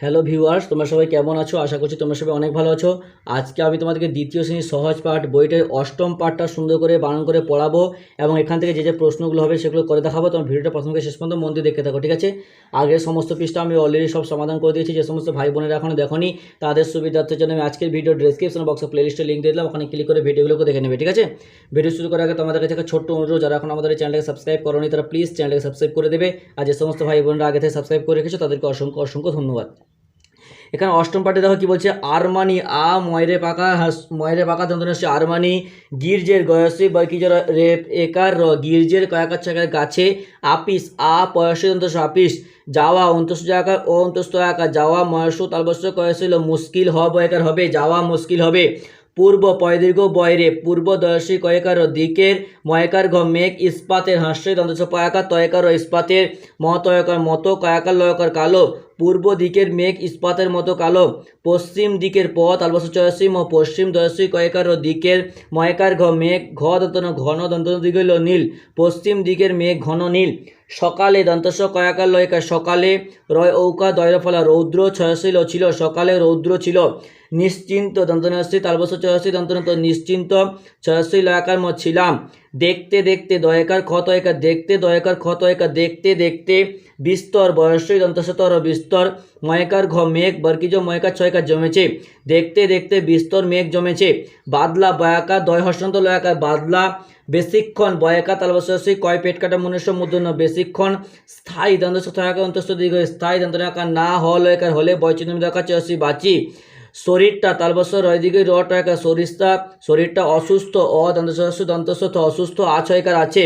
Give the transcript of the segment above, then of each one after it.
Hello viewers তোমরা সবাই কেমন আছো? আশা করছি তোমরা সবাই অনেক ভালো আছো। আজকে আমি তোমাদেরকে দ্বিতীয় শ্রেণির সহজ পাঠ বইটার অষ্টম পাঠটা সুন্দর করে বানান করে পড়াবো এবং এখান থেকে যে যে প্রশ্নগুলো হবে সেগুলো করে দেখাবো। তোমার ভিডিওটা প্রথম থেকে শেষ পর্যন্ত মন দিয়ে দেখতে থাকো, ঠিক আছে? আগের সমস্ত পৃষ্ঠা আমি অলরেডি সব সমাধান করে দিয়েছি। যে সমস্ত ভাই বোনেরা এখনও দেখোনি, তাদের সুবিধার্থের জন্য আমি আজকের ভিডিও ডিসক্রিপশন বক্সে প্লেলিস্টে লিঙ্ক দিয়ে দিলাম। ওখানে ক্লিক করে ভিডিওগুলোকে দেখে নেবে, ঠিক আছে? ভিডিও শুরু করার আগে তোমাদের কাছে একটা ছোট্ট অনুরোধ, যারা এখন আমাদের চ্যানেলকে সাবস্ক্রাইব করোনি, তারা প্লিজ চ্যানেলকে সাবস্ক্রাইব করে দেবে। আর যে সমস্ত ভাই বোনেরা আগে থেকে সাবস্ক্রাইব করে রেখেছো, তাদেরকে অসংখ্য অসংখ্য ধন্যবাদ। এখানে অষ্টম পার্টি দেখো কি বলছে, আরমানি, আ, ময়রে পাকা, হাস, ময়রে পাকা যন্ত্রণা হচ্ছে আরমানি, গির্জের গয়সি বর্কিজর রেপ, একার র, গির্জের কয়াকার ছাকার গাছে আপিস, আ, পয়সী দন্ত আপিস, যাওয়া অন্তস্থ আকার ও অন্তস্থ আকার, যাওয়া ময়স তালবস্য কয়সিল, মুশকিল হব, একার হবে, যাওয়া মুশকিল হবে। পূর্ব পয়দীর্ঘ বয়রে পূর্ব দর্শী কয়েকার দিকের ময়কার ঘ মেঘ ইস্পাতের হাস্যে দন্তস পয়াকার তয়কার ইস্পাতের মতয়কার মতো, কয়াকার লয়কার কালো, পূর্ব দিকের মেঘ ইস্পাতের মতো কালো। পশ্চিম দিকের পথ আলবস চয়সিম ও পশ্চিম দর্শী কয়েকার দিকের ময়কার ঘ মেঘ ঘ দন্তন ঘন দন্ত হইল নীল। পশ্চিম দিকের মেঘ ঘন নীল। সকালে দন্তস্ব কয়াকার লয়কার সকালে রয় ঔকা দয়রফলা রৌদ্র ছয়শীল ছিল। সকালে রৌদ্র ছিল। নিশ্চিন্ত দন্তনাশ্রী তালবস চয়সী দন্তনত নিশ্চিন্ত ছয়শী লয়াকার ম ছিলাম। দেখতে দেখতে, দয়াকার ক্ষত একা দেখতে, দয়াকার ক্ষত একা দেখতে দেখতে, বিস্তর বয়সই দন্তশতর বিস্তর, ময়কার ঘ মেঘ বর্গিজ ময়কার ছয়কার জমেছে। দেখতে দেখতে, বিস্তর মেঘ জমেছে। বাদলা, বয়াকার দয় হসন্ত লয়াকার বাদলা, বেশিক্ষণ, বয়াকা তালবসী কয় পেট কাটা মনুষ্য মুদ্রণ বেশিক্ষণ, স্থায়ী দন্ত অন্তস্থ দীর্ঘ স্থায়ী দন্তনাকার না হ লয়কার হলে বয়চিহ্ন দরকার চয়সী বাঁচি। শরীরটা তালবস্য রয় দিকে র টয়কা শরীরটা শরীরটা অসুস্থ অ দন্তস্য দন্তস্য অসুস্থ, আছয়কার আছে।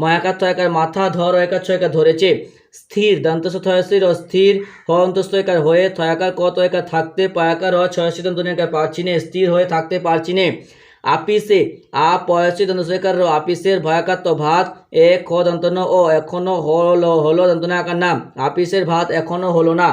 ময়াকার থয়কার মাথা, ধর একার ছয়কার ধরেছে। স্থির দন্তস্য থয়সির স্থির হ অন্তস্থয়কার হয়ে থয়াকার ক তয়কার থাকতে পায়াকার হ ছয়সি দন্তনিয়াকার পারছি নে, স্থির হয়ে থাকতে পারছি নে। আপিসে আ পয়সি র আপিসের ভয়াকার তো ভাত, এ খ দন্তন ও এখনও হলো হলো দন্তনাকার নাম। আপিসের ভাত এখনও হলো না।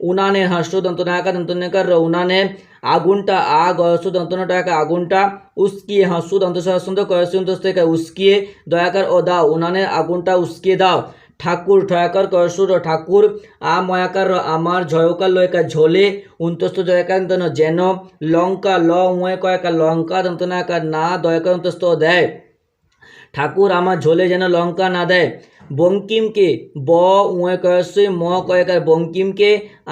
উনানের হাস্য দন্তনায়কা দন্তনায়কার উনানের আগুনটা আ গয়সু দন্তনাটাকা আগুনটা উস্কিয়ে হাস্যু দন্তসাহসন্ত কয়সু দন্তস্তেকা উস্কিয়ে দয়াকার ও দাও উনানের আগুনটা উস্কিয়ে দাও ঠাকুর ঠয়াকার কয়সুর ঠাকুর আ ময়াকার আমার জয়কার লয়কার ঝোলে উন্তস্ত জয়কার দন্তন যেন লঙ্কা ল ময় কয়কার লঙ্কা দন্তনায়কার না দয়কার অন্তস্ত দেয় ঠাকুর আমার ঝোলে যেন লঙ্কা না দেয় বঙ্কিমকে, ব উয়ে কয়সে ম কয়কার বঙ্কিমকে,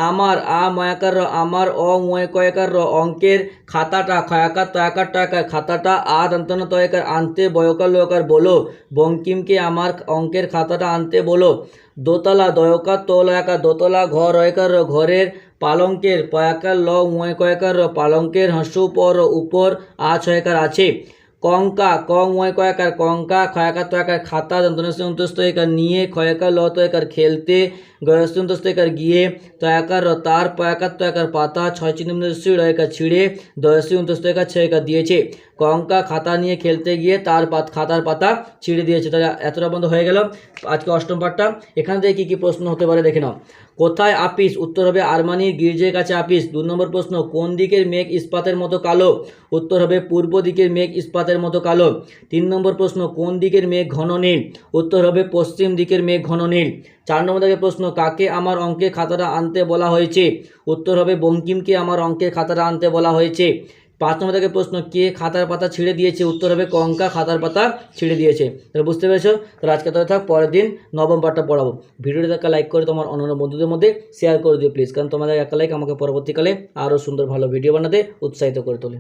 আমার আ ময়াকার আমার অ উয়ে কয়কার র অঙ্কের খাতাটা, খয়াকার, তয়াকার, টয়াকার খাতাটা, আ দন্তন তয়কার আনতে, বয়কার লয়কার বলো। বঙ্কিমকে আমার অঙ্কের খাতাটা আনতে বলো। দোতলা দয়কার, তোলয়াকার দোতলা ঘর রয়কার ঘরের পালঙ্কের, পয়াকার ল উয়ে কয়কার পালঙ্কের হাসু পর উপর আ ছয়কার আছে। কঙ্কা কং ওয় কয়াকার কঙ্কা খয়াকার তয়াকার খাতা দন্তনস্ত অন্তস্থ একার নিয়ে খয়াকার ল তয়াকার খেলতে অন্তস্থ একার গিয়ে তয়াকার র তার পয়াকার তয়াকার পাতা ছয় চিহ্ন রয়কার ছিঁড়ে দয়সী অন্তস্থ একার ছয়কার দিয়েছে কঙ্কা খাতা নিয়ে খেলতে গিয়ে তার খাতার পাতা ছিঁড়ে দিয়েছে তাহলে এতটা বন্ধ হয়ে গেল আজকে অষ্টম পাঠটা এখান থেকে কী কী প্রশ্ন হতে পারে দেখে নাও কোথায় আপিস উত্তর হবে আরমানির গির্জের কাছে আপিস দু নম্বর প্রশ্ন কোন দিকের মেঘ ইস্পাতের মতো কালো উত্তর হবে পূর্ব দিকের মেঘ ইস্পাতের মতো কালো তিন নম্বর প্রশ্ন কোন দিকের মেঘ ঘন নীল উত্তর হবে পশ্চিম দিকের মেঘ ঘন নীল চার নম্বর থেকে প্রশ্ন, কাকে আমার অঙ্কের খাতাটা আনতে বলা হয়েছে? উত্তর হবে, বঙ্কিমকে আমার অঙ্কের খাতাটা আনতে বলা হয়েছে। পাঁচ নম্বর থেকে প্রশ্ন, কে খাতার পাতা ছিঁড়ে দিয়েছে? উত্তর হবে, কঙ্কা খাতার পাতা ছিঁড়ে দিয়েছে। তাহলে বুঝতে পেরেছ? তাহলে আজকে তাহলে থাক, পরের দিন নবম পাঠটা পড়াবো। ভিডিওটা একটা লাইক করে তোমার অন্যান্য বন্ধুদের মধ্যে শেয়ার করে দিও প্লিজ কারণ তোমাদের একটা লাইক আমাকে পরবর্তীকালে আরও সুন্দর ভালো ভিডিও বানাতে উৎসাহিত করে তোলে।